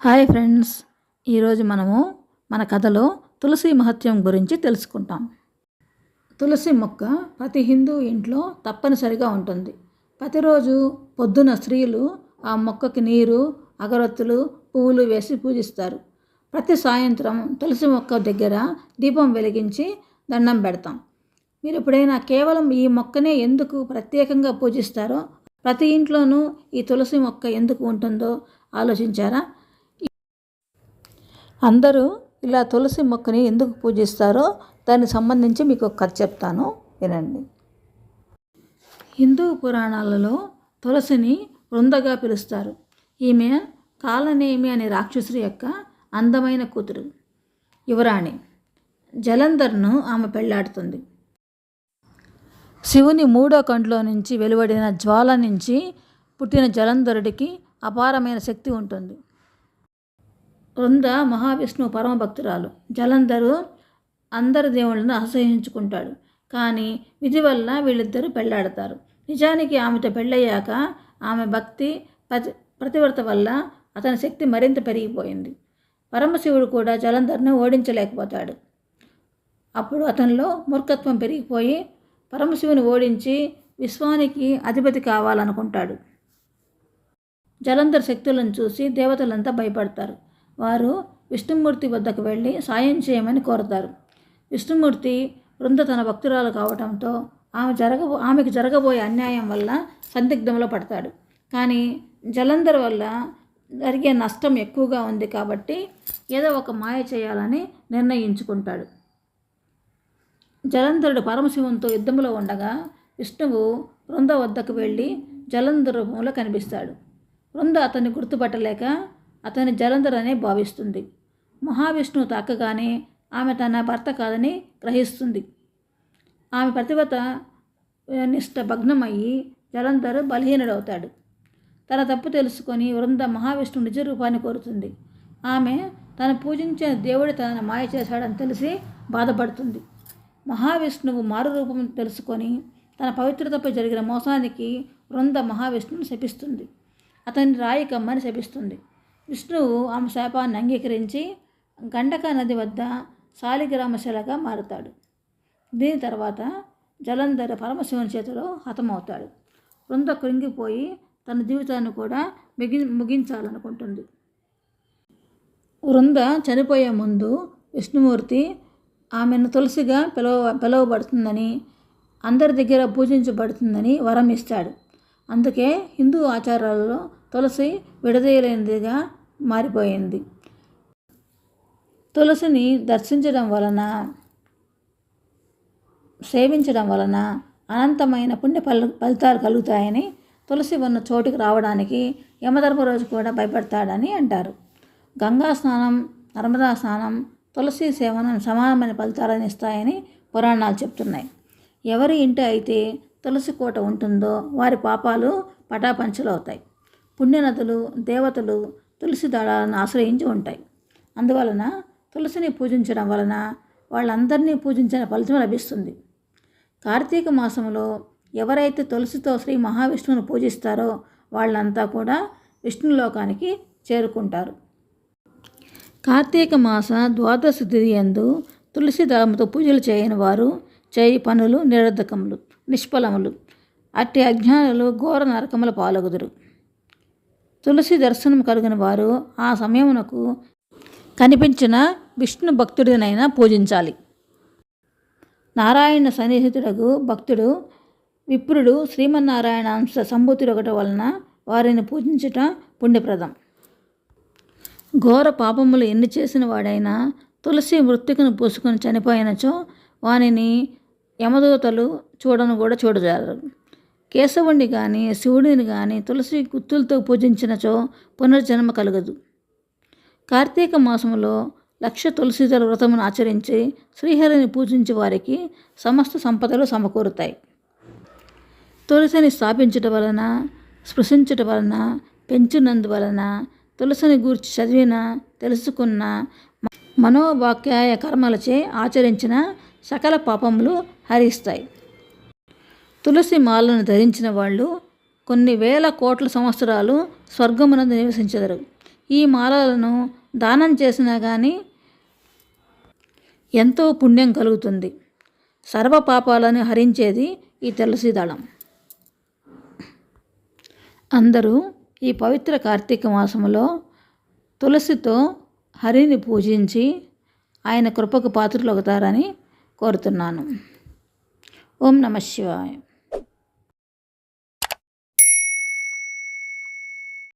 Hi friends. ఈరోజు మనము మన కథలో తులసి మహత్యం గురించి తెలుసుకుంటాం. తులసి మొక్క ప్రతి హిందూ ఇంట్లో తప్పనిసరిగా ఉంటుంది. ప్రతిరోజు పొద్దున స్త్రీలు ఆ మొక్కకి నీరు అగరొత్తులు పువ్వులు వేసి పూజిస్తారు. ప్రతి సాయంత్రం తులసి మొక్క దగ్గర దీపం వెలిగించి దండం పెడతాం. మీరు ఎప్పుడైనా కేవలం ఈ మొక్కనే ఎందుకు ప్రత్యేకంగా పూజిస్తారో ప్రతి ఇంట్లోనూ ఈ తులసి మొక్క ఎందుకు ఉంటుందో ఆలోచించారా? అందరూ ఇలా తులసి మొక్కని ఎందుకు పూజిస్తారో దానికి సంబంధించి మీకు ఒక కథ చెప్తాను. వినండి. హిందూ పురాణాలలో తులసిని వృందగా పిలుస్తారు. ఈమె కాలనేమి అనే రాక్షసుడి యొక్క అందమైన కూతురు. యువరాణి. జలంధర్ను ఆమె పెళ్ళాడుతుంది. శివుని మూడో కంట్లో నుంచి వెలువడిన జ్వాల నుంచి పుట్టిన జలంధరుడికి అపారమైన శక్తి ఉంటుంది. వృంద మహావిష్ణువు పరమభక్తురాలు. జలంధరు అందరి దేవుళ్ళను అసహించుకుంటాడు కానీ విధి వల్ల వీళ్ళిద్దరూ పెళ్ళాడతారు నిజానికి ఆమెతో పెళ్ళయ్యాక ఆమె భక్తి ప్రతి ప్రతివ్రత వల్ల అతని శక్తి మరింత పెరిగిపోయింది. పరమశివుడు కూడా జలంధర్ను ఓడించలేకపోతాడు. అప్పుడు అతనిలో మూర్ఖత్వం పెరిగిపోయి పరమశివుని ఓడించి విశ్వానికి అధిపతి కావాలనుకుంటాడు. జలంధర్ శక్తులను చూసి దేవతలంతా భయపడతారు. వారు విష్ణుమూర్తి వద్దకు వెళ్ళి సాయం చేయమని కోరతారు. విష్ణుమూర్తి వృంద తన భక్తురాలు కావటంతో ఆమె జరగబో ఆమెకు జరగబోయే అన్యాయం వల్ల సందిగ్ధంలో పడతాడు. కానీ జలంధర్ వల్ల జరిగే నష్టం ఎక్కువగా ఉంది కాబట్టి ఏదో ఒక మాయ చేయాలని నిర్ణయించుకుంటాడు. జలంధరుడు పరమశివునితో యుద్ధంలో ఉండగా విష్ణువు వృంద వద్దకు వెళ్ళి జలంధర రూపంలో కనిపిస్తాడు. వృంద అతన్ని గుర్తుపట్టలేక అతని జలంధర్ అనే భావిస్తుంది. మహావిష్ణువు తాకగానే ఆమె తన భర్త కాదని గ్రహిస్తుంది. ఆమె ప్రతిభత నిష్ట భగ్నమయ్యి జలంధర్ బలహీనుడవుతాడు. తన తప్పు తెలుసుకొని వృంద మహావిష్ణువు నిజ రూపాన్ని కోరుతుంది. ఆమె తను పూజించిన దేవుడి తనను మాయ చేశాడని తెలిసి బాధపడుతుంది. మహావిష్ణువు మారు రూపం తెలుసుకొని తన పవిత్రతపై జరిగిన మోసానికి వృంద మహావిష్ణువుని శపిస్తుంది. అతన్ని రాయి కమ్మని శపిస్తుంది. విష్ణువు ఆమె శాపాన్ని అంగీకరించి గండక నది వద్ద శాలిగ్రామశిలగా మారుతాడు. దీని తర్వాత జలంధర పరమశివుని చేతిలో హతమవుతాడు. వృంద కృంగిపోయి తన జీవితాన్ని కూడా మిగి ముగించాలనుకుంటుంది. వృంద చనిపోయే ముందు విష్ణుమూర్తి ఆమెను తులసిగా పిలవ పిలువబడుతుందని అందరి దగ్గర పూజించబడుతుందని వరం ఇస్తాడు. అందుకే హిందూ ఆచారాలలో తులసి విడదీయలేనిదిగా మారిపోయింది. తులసిని దర్శించడం వలన సేవించడం వలన అనంతమైన పుణ్య ఫల ఫలితాలు కలుగుతాయని తులసి ఉన్న చోటుకి రావడానికి యమధర్మరాజు కూడా భయపడతాడని అంటారు. గంగా స్నానం నర్మదా స్నానం తులసి సేవనం సమానమైన ఫలితాలను ఇస్తాయని పురాణాలు చెప్తున్నాయి. ఎవరి ఇంటి అయితే తులసి కోట ఉంటుందో వారి పాపాలు పటాపంచలు అవుతాయి. పుణ్యనదులు దేవతలు తులసి దళాలను ఆశ్రయించి ఉంటాయి. అందువలన తులసిని పూజించడం వలన వాళ్ళందరినీ పూజించిన ఫలితం లభిస్తుంది. కార్తీక మాసంలో ఎవరైతే తులసితో శ్రీ మహావిష్ణువును పూజిస్తారో వాళ్ళంతా కూడా విష్ణులోకానికి చేరుకుంటారు. కార్తీక మాస ద్వాదశ తిథియందు తులసి దళముతో పూజలు చేయని వారు చేయి పనులు నిరర్ధకములు నిష్ఫలములు అట్టి అజ్ఞానులు ఘోర నరకముల పాలగుదురు. తులసి దర్శనం కలిగిన వారు ఆ సమయమునకు కనిపించిన విష్ణు భక్తుడినైనా పూజించాలి. నారాయణ సన్నిహితుడకు భక్తుడు విప్రుడు శ్రీమన్నారాయణ అంశ సంభూతుడొకట వలన వారిని పూజించుట పుణ్యప్రదం. ఘోర పాపములు ఎన్ని చేసిన వాడైనా తులసి మృతికను పూసుకొని చనిపోయినచో వానిని యమదూతలు చూడను కూడా చూడజారు కేశవుణ్ణి కానీ శివుడిని కానీ తులసి గుత్తులతో పూజించినచో పునర్జన్మ కలగదు. కార్తీక మాసంలో లక్ష తులసిదల వ్రతమును ఆచరించి శ్రీహరిని పూజించే వారికి సమస్త సంపదలు సమకూరుతాయి. తులసిని స్థాపించటం వలన స్పృశించటం వలన పెంచినందువలన తులసిని గూర్చి చదివిన తెలుసుకున్న మనోవాక్యాయ కర్మలచే ఆచరించిన సకల పాపములు హరిస్తాయి. తులసి మాలను ధరించిన వాళ్ళు కొన్ని వేల కోట్ల సంవత్సరాలు స్వర్గమునందు నివసించెదరు. ఈ మాలలను దానం చేసినా కానీ ఎంతో పుణ్యం కలుగుతుంది. సర్వ పాపాలను హరించేది ఈ తులసి దళం. అందరూ ఈ పవిత్ర కార్తీక మాసంలో తులసితో హరిని పూజించి ఆయన కృపకు పాత్రలు అవుతారని కోరుతున్నాను. ఓం నమ శివాయ.